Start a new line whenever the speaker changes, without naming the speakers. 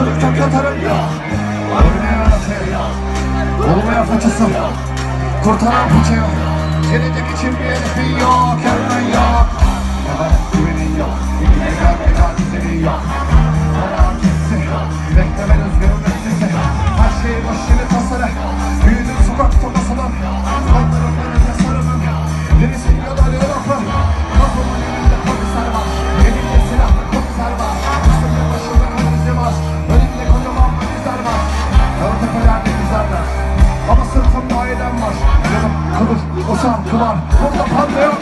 Durup katarım Oynaya anlatıyor Olmaya fıçısı Kurtaran fıçı yok Gelecek için bir herifi yok Yarın yok kılıç Osman Kumar Orada patlıyor